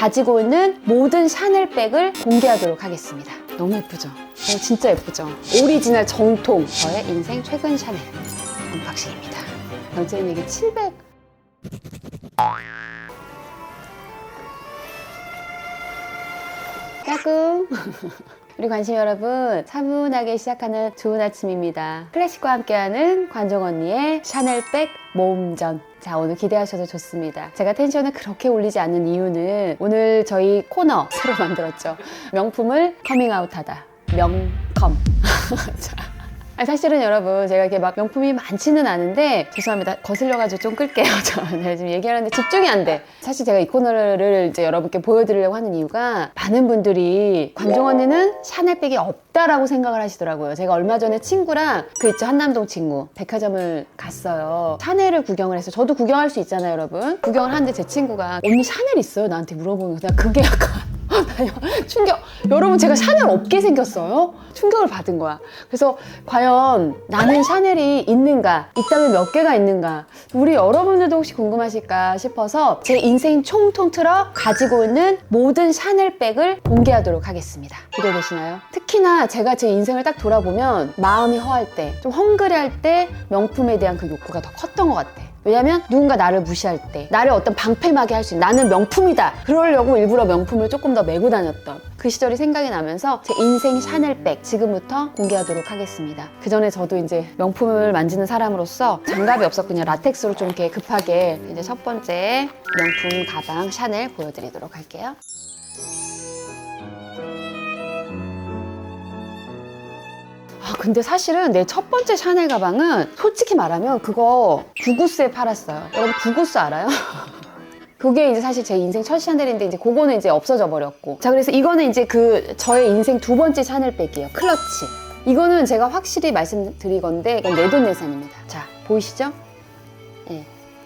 가지고 있는 모든 샤넬백을 공개하도록 하겠습니다. 너무 예쁘죠? 어, 진짜 예쁘죠? 오리지널 정통 저의 인생 최근 샤넬 언박싱입니다. 어제는 이게 700 까꿍 우리 관심 여러분 차분하게 시작하는 좋은 아침입니다 클래식과 함께하는 관종 언니의 샤넬백 모음전 자 오늘 기대하셔도 좋습니다. 제가 텐션을 그렇게 올리지 않는 이유는 오늘 저희 코너 새로 만들었죠. 명품을 커밍아웃하다. 명컴. 자, 아니, 사실은 여러분 제가 이렇게 막 명품이 많지는 않은데 죄송합니다. 거슬려가지고 좀 끌게요 저 네, 지금 얘기하는데 집중이 안 돼. 사실 제가 이 코너를 이제 여러분께 보여드리려고 하는 이유가 많은 분들이 관종 언니는 샤넬백이 없다라고 생각을 하시더라고요. 제가 얼마 전에 친구랑 그 있죠 한남동 친구. 백화점을 갔어요. 샤넬을 구경을 해서 저도 구경할 수 있잖아요 여러분. 구경을 하는데 제 친구가 언니 샤넬 있어요? 나한테 물어보는 거 그게 약간 충격. 여러분 제가 샤넬 없게 생겼어요? 충격을 받은 거야. 그래서 과연 나는 샤넬이 있는가? 있다면 몇 개가 있는가? 우리 여러분들도 혹시 궁금하실까 싶어서 제 인생 총 통틀어 가지고 있는 모든 샤넬백을 공개하도록 하겠습니다. 기대되시나요? 특히나 제가 제 인생을 딱 돌아보면 마음이 허할 때, 좀 헝그레할 때 명품에 대한 그 욕구가 더 컸던 것 같아. 왜냐면 누군가 나를 무시할 때 나를 어떤 방패막이 할 수 있는 나는 명품이다. 그러려고 일부러 명품을 조금 더 메고 다녔던 그 시절이 생각이 나면서 제 인생 샤넬백 지금부터 공개하도록 하겠습니다. 그 전에 저도 이제 명품을 만지는 사람으로서 장갑이 없었군요. 라텍스로 좀 이렇게 급하게 이제 첫 번째 명품 가방 샤넬 보여드리도록 할게요 아, 근데 사실은 내 첫 번째 샤넬 가방은 솔직히 말하면 그거 구구스에 팔았어요. 여러분 구구스 알아요? 그게 이제 사실 제 인생 첫 샤넬인데 이제 그거는 이제 없어져 버렸고. 자, 그래서 이거는 이제 그 저의 인생 두 번째 샤넬백이에요. 클러치. 이거는 제가 확실히 말씀드리건데 이건 내돈내산입니다. 자, 보이시죠? 예.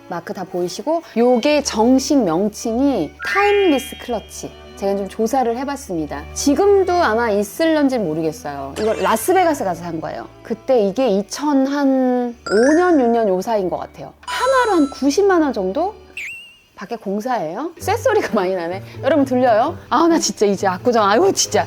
마크 다 보이시고 요게 정식 명칭이 타임리스 클러치. 제가 좀 조사를 해봤습니다. 지금도 아마 있을런지 모르겠어요. 이거 라스베가스 가서 산 거예요. 그때 이게 2005년, 6년 요 사이인 것 같아요. 하나로 한 90만 원 정도? 밖에 공사예요? 쇳소리가 많이 나네. 여러분 들려요? 아, 나 진짜 이제 압구정, 아유, 진짜.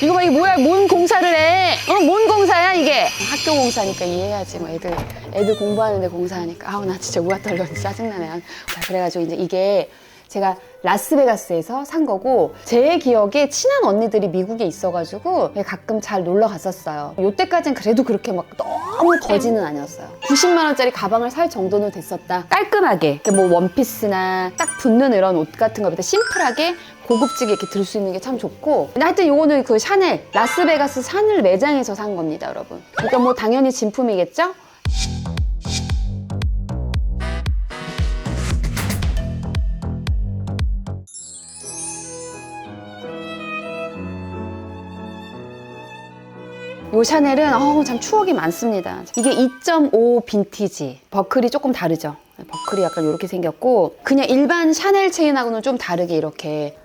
이거 봐, 이게 뭐야? 뭔 공사를 해? 어, 뭔 공사야, 이게? 학교 공사니까 이해해야지. 뭐 애들, 애들 공부하는데 공사하니까. 아우, 나 진짜 우아 떨려. 짜증나네. 자, 그래가지고 이제 이게 제가 라스베가스에서 산 거고 제 기억에 친한 언니들이 미국에 있어가지고 가끔 잘 놀러 갔었어요. 요때까진 그래도 그렇게 막 너무 거지는 아니었어요. 90만 원짜리 가방을 살 정도는 됐었다. 깔끔하게 뭐 원피스나 딱 붙는 이런 옷 같은 거보다 심플하게 고급지게 이렇게 들 수 있는 게 참 좋고 근데 하여튼 요거는 그 샤넬 라스베가스 샤넬 매장에서 산 겁니다 여러분 그러니까 뭐 당연히 진품이겠죠? 요 샤넬은 어우 참 추억이 많습니다. 이게 2.5 빈티지. 버클이 조금 다르죠. 버클이 약간 이렇게 생겼고 그냥 일반 샤넬 체인하고는 좀 다르게 이렇게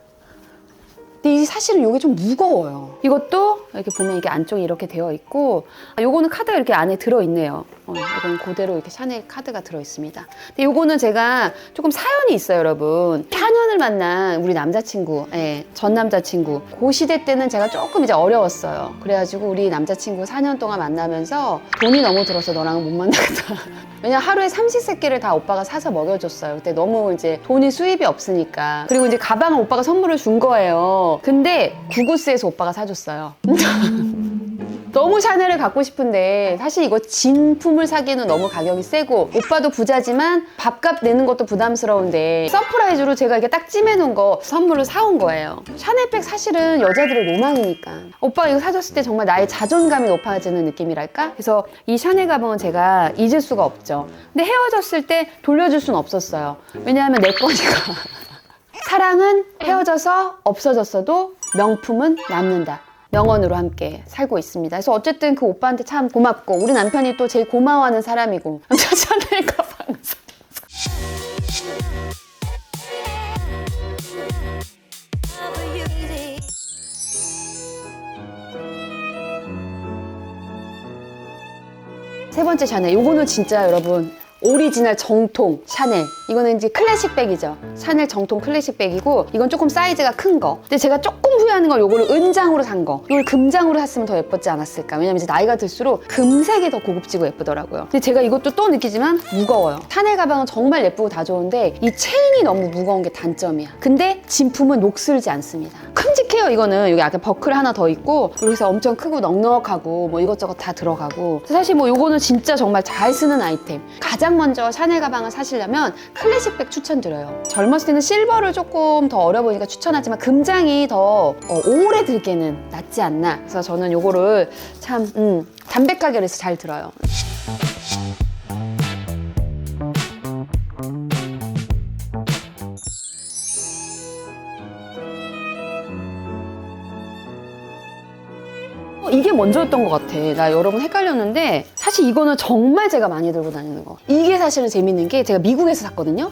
근데 이 사실은 이게 좀 무거워요. 이것도 이렇게 보면 이게 안쪽이 이렇게 되어 있고 아, 요거는 카드가 이렇게 안에 들어 있네요. 어, 이건 그대로 이렇게 샤넬 카드가 들어 있습니다. 근데 요거는 제가 조금 사연이 있어요, 여러분. 4년을 만난 우리 남자친구, 예, 전 남자친구. 그 시대 때는 제가 조금 이제 어려웠어요. 그래가지고 우리 남자친구 4년 동안 만나면서 돈이 너무 들어서 너랑은 못 만나겠다. 왜냐 하루에 삼시세끼를 다 오빠가 사서 먹여줬어요. 그때 너무 이제 돈이 수입이 없으니까. 그리고 이제 가방을 오빠가 선물을 준 거예요. 근데 구구스에서 오빠가 사줬어요. 너무 샤넬을 갖고 싶은데 사실 이거 진품을 사기에는 너무 가격이 세고 오빠도 부자지만 밥값 내는 것도 부담스러운데 서프라이즈로 제가 이렇게 딱 찜해놓은 거 선물로 사온 거예요. 샤넬백 사실은 여자들의 로망이니까 오빠가 이거 사줬을 때 정말 나의 자존감이 높아지는 느낌이랄까? 그래서 이 샤넬 가방은 제가 잊을 수가 없죠. 근데 헤어졌을 때 돌려줄 수는 없었어요. 왜냐하면 내 거니까. 사랑은 헤어져서 없어졌어도 명품은 남는다. 명언으로 함께 살고 있습니다. 그래서 어쨌든 그 오빠한테 참 고맙고 우리 남편이 또 제일 고마워하는 사람이고 저 샤넬 가방 세 번째 샤넬 요거는 진짜 여러분 오리지널 정통 샤넬. 이거는 이제 클래식 백이죠. 샤넬 정통 클래식 백이고 이건 조금 사이즈가 큰 거. 근데 제가 조금 후회하는 건 요거를 은장으로 산거. 이걸 금장으로 샀으면 더 예뻤지 않았을까. 왜냐면 이제 나이가 들수록 금색이 더 고급지고 예쁘더라고요. 근데 제가 이것도 또 느끼지만 무거워요. 샤넬 가방은 정말 예쁘고 다 좋은데 이 체인이 너무 무거운 게 단점이야. 근데 진품은 녹슬지 않습니다. 큼 직해요. 이거는 여기 약간 버클 하나 더 있고 여기서 엄청 크고 넉넉하고 뭐 이것저것 다 들어가고. 사실 뭐 요거는 진짜 정말 잘 쓰는 아이템. 가장 먼저 샤넬 가방을 사시려면 클래식백 추천드려요. 젊었을 때는 실버를 조금 더 어려 보이니까 추천하지만 금장이 더 어, 오래 들기에는 낫지 않나. 그래서 저는 요거를 참 음, 담백하게 그래서 잘 들어요 이게 먼저였던 것 같아. 나 여러분 헷갈렸는데 사실 이거는 정말 제가 많이 들고 다니는 거. 이게 사실은 재밌는 게 제가 미국에서 샀거든요.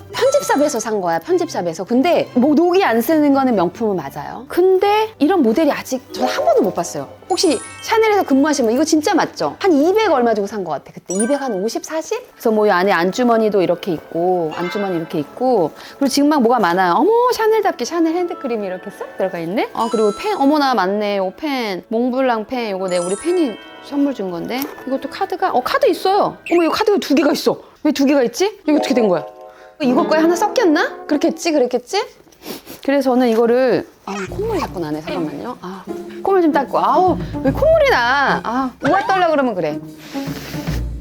편집샵에서 산 거야. 편집샵에서. 근데 뭐 녹이 안 쓰는 거는 명품은 맞아요. 근데 이런 모델이 아직 저는 한 번도 못 봤어요. 혹시 샤넬에서 근무하시면 이거 진짜 맞죠? 한 200 얼마 주고 산 것 같아. 그때 200 한 50, 40? 그래서 뭐 이 안에 안주머니도 이렇게 있고 안주머니 이렇게 있고 그리고 지금 막 뭐가 많아요. 어머 샤넬답게 샤넬 핸드크림이 이렇게 싹 들어가 있네. 아 그리고 펜 어머나 맞네. 요 펜 몽블랑 펜 요거 내 우리 팬이 선물 준 건데 이것도 카드가 어 카드 있어요. 어머 이거 카드가 두 개가 있어. 왜 두 개가 있지? 이거 어떻게 된 거야? 이거 거에 하나 섞였나? 그렇겠지 그랬겠지? 그래서 저는 이거를 아 콧물이 자꾸 나네 잠깐만요 아 콧물 좀 닦고 아우 왜 콧물이 나아 우와 떨려 그러면 그래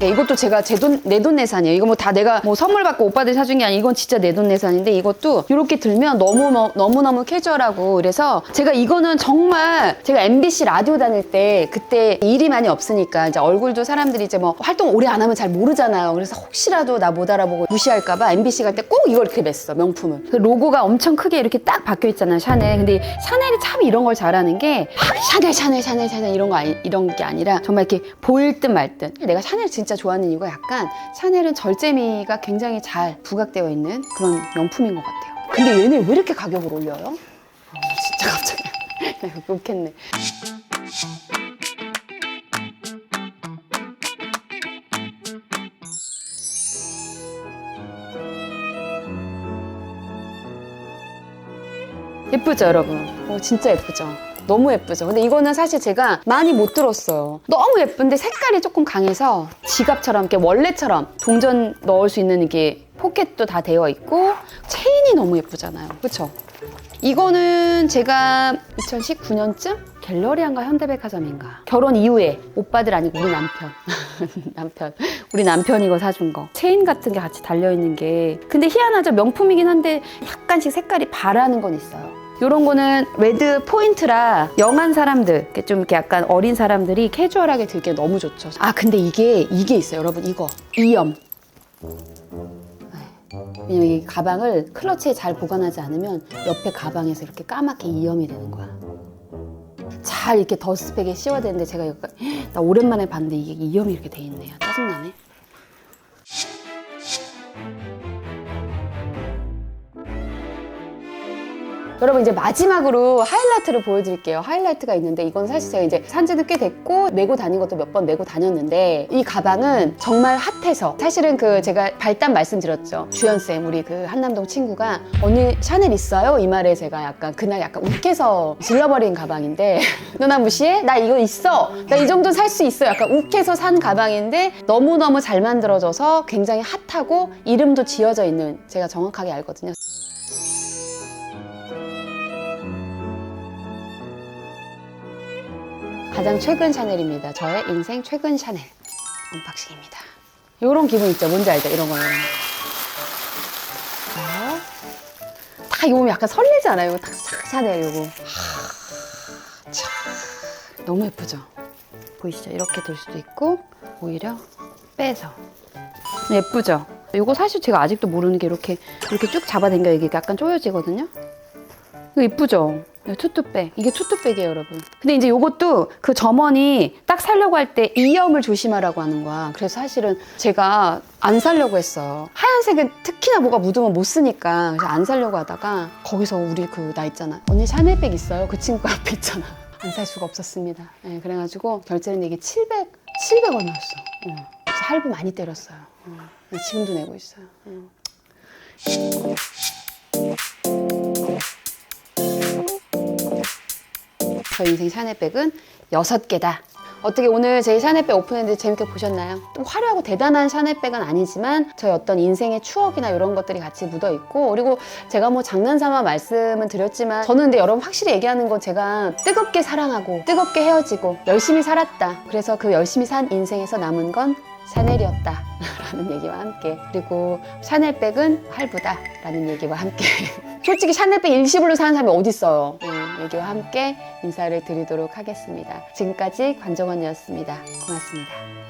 네, 이것도 제가 제 돈, 내 돈 내산이에요. 이거 뭐 다 내가 뭐 선물 받고 오빠들 사준 게 아니고 이건 진짜 내 돈 내산인데 이것도 이렇게 들면 너무, 너무, 너무 캐주얼하고 그래서 제가 이거는 정말 제가 MBC 라디오 다닐 때 그때 일이 많이 없으니까 이제 얼굴도 사람들이 이제 뭐 활동 오래 안 하면 잘 모르잖아요. 그래서 혹시라도 나 못 알아보고 무시할까봐 MBC 갈 때 꼭 이걸 이렇게 맸어, 명품을. 그 로고가 엄청 크게 이렇게 딱 박혀 있잖아요, 샤넬. 근데 샤넬이 참 이런 걸 잘하는 게막 샤넬, 샤넬, 샤넬, 샤넬 이런 거 아니, 이런 게 아니라 정말 이렇게 보일 듯 말 듯. 내가 샤넬 진짜 좋아하는 이유가 약간 샤넬은 절제미가 굉장히 잘 부각되어 있는 그런 명품인 것 같아요. 근데 얘네 왜 이렇게 가격을 올려요? 어, 진짜 갑자기 내가 욕했네. 예쁘죠, 여러분? 어, 진짜 예쁘죠? 너무 예쁘죠? 근데 이거는 사실 제가 많이 못 들었어요. 너무 예쁜데 색깔이 조금 강해서 지갑처럼, 이렇게 원래처럼 동전 넣을 수 있는 이게 포켓도 다 되어 있고 체인이 너무 예쁘잖아요. 그쵸? 이거는 제가 2019년쯤 갤러리안가 현대백화점인가 결혼 이후에 오빠들 아니고 우리 남편 남편 우리 남편이 이거 사준 거 체인 같은 게 같이 달려 있는 게 근데 희한하죠 명품이긴 한데 약간씩 색깔이 바라는 건 있어요 요런 거는 레드 포인트라 영한 사람들 좀 이렇게 약간 어린 사람들이 캐주얼하게 들기 너무 좋죠 아 근데 이게 이게 있어요 여러분 이거 이염 왜냐면 이 가방을 클러치에 잘 보관하지 않으면 옆에 가방에서 이렇게 까맣게 이염이 되는 거야. 잘 이렇게 더스백에 씌워야 되는데 제가 여기 나 오랜만에 봤는데 이게 이염이 이렇게 돼 있네요. 짜증나네. 여러분 이제 마지막으로 하이라이트를 보여드릴게요. 하이라이트가 있는데 이건 사실 제가 이제 산지는 꽤 됐고 메고 다닌 것도 몇 번 메고 다녔는데 이 가방은 정말 핫해서 사실은 그 제가 발단 말씀드렸죠. 주연 쌤 우리 그 한남동 친구가 언니 샤넬 있어요? 이 말에 제가 약간 그날 약간 욱해서 질러버린 가방인데 누나 무시해? 나 이거 있어. 나 이 정도 살 수 있어. 약간 욱해서 산 가방인데 너무 너무 잘 만들어져서 굉장히 핫하고 이름도 지어져 있는 제가 정확하게 알거든요. 가장 최근 샤넬입니다. 저의 인생 최근 샤넬 언박싱입니다. 이런 기분 있죠? 뭔지 알죠? 이런 거. 이런 거. 자, 딱 이거 보면 약간 설레지 않아요? 이거 딱싹 샤넬 이거. 하, 참, 너무 예쁘죠? 보이시죠? 이렇게 될 수도 있고 오히려 빼서 예쁘죠? 이거 사실 제가 아직도 모르는 게 이렇게 이렇게 쭉 잡아당겨 이게 약간 조여지거든요. 이거 예쁘죠? 네, 투투백. 이게 투투백이에요, 여러분. 근데 이제 이것도 그 점원이 딱 살려고 할 때 이염을 조심하라고 하는 거야. 그래서 사실은 제가 안 살려고 했어요. 하얀색은 특히나 뭐가 묻으면 못 쓰니까. 그래서 안 살려고 하다가 거기서 우리 그 나 있잖아. 언니 샤넬백 있어요? 그 친구 앞에 있잖아. 안 살 수가 없었습니다. 네, 그래가지고 결제는 이게 700, 700원이었어. 그래서 할부 많이 때렸어요. 어. 지금도 내고 있어요. 음. 저 인생 샤넬백은 여섯 개다. 어떻게 오늘 제 샤넬백 오픈했는데 재밌게 보셨나요? 좀 화려하고 대단한 샤넬백은 아니지만 저희 어떤 인생의 추억이나 이런 것들이 같이 묻어 있고 그리고 제가 뭐 장난삼아 말씀은 드렸지만 저는 근데 여러분 확실히 얘기하는 건 제가 뜨겁게 사랑하고 뜨겁게 헤어지고 열심히 살았다. 그래서 그 열심히 산 인생에서 남은 건 샤넬이었다. 라는 얘기와 함께 그리고 샤넬백은 할부다. 라는 얘기와 함께 솔직히 샤넬백 일시불로 사는 사람이 어딨어요. 음, 얘기와 함께 인사를 드리도록 하겠습니다. 지금까지 관정원이었습니다. 고맙습니다.